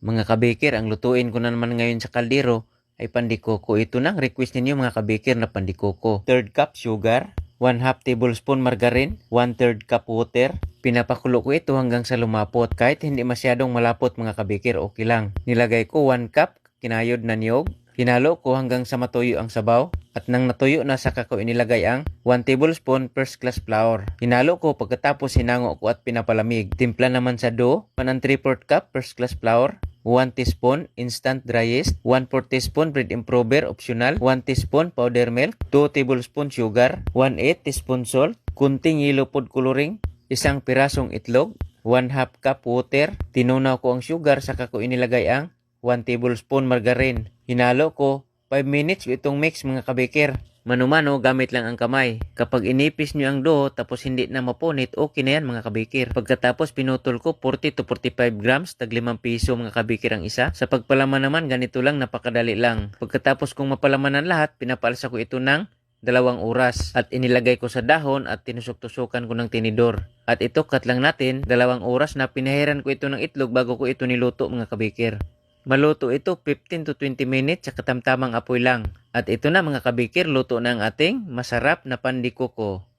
Mga kabikir, ang lutuin ko na naman ngayon sa kaldero ay pandikoko. Ito na ang request ninyo mga kabikir na pandikoko. Third cup sugar, 1 half tablespoon margarine, 1 third cup water. Pinapakulo ko ito hanggang sa lumapot. Kahit hindi masyadong malapot mga kabikir, okay lang. Nilagay ko 1 cup kinayod na niyog. Hinalo ko hanggang sa matuyo ang sabaw. At nang natuyo na saka ko inilagay ang 1 tablespoon first class flour. Hinalo ko pagkatapos hinango ko at pinapalamig. Timpla naman sa dough, 1 and 3 cup first class flour, 1 teaspoon instant dry yeast, 1 4 teaspoon bread improver optional, 1 teaspoon powder milk, 2 tablespoon sugar, 1 8 teaspoon salt, kunting yellow food coloring, isang pirasong itlog, 1 half cup water, tinunaw ko ang sugar saka ko inilagay ang 1 tablespoon margarine. Hinalo ko. 5 minutes itong mix mga kabikir. Manumano gamit lang ang kamay. Kapag inipis nyo ang dough tapos hindi na mapunit, okay na yan mga kabikir. Pagkatapos pinutol ko 40 to 45 grams, tag 5 piso mga kabikir ang isa. Sa pagpalaman naman, ganito lang, napakadali lang. Pagkatapos kong mapalaman ng lahat, pinapalsa ko ito ng dalawang oras at inilagay ko sa dahon at tinusok-tusukan ko ng tinidor. At ito cut lang natin, dalawang oras na pinahiran ko ito ng itlog bago ko ito niluto mga kabikir. Maluto ito 15 to 20 minutes sa katamtamang apoy lang. At ito na mga kabikir, luto na ang ating masarap na pandikoko.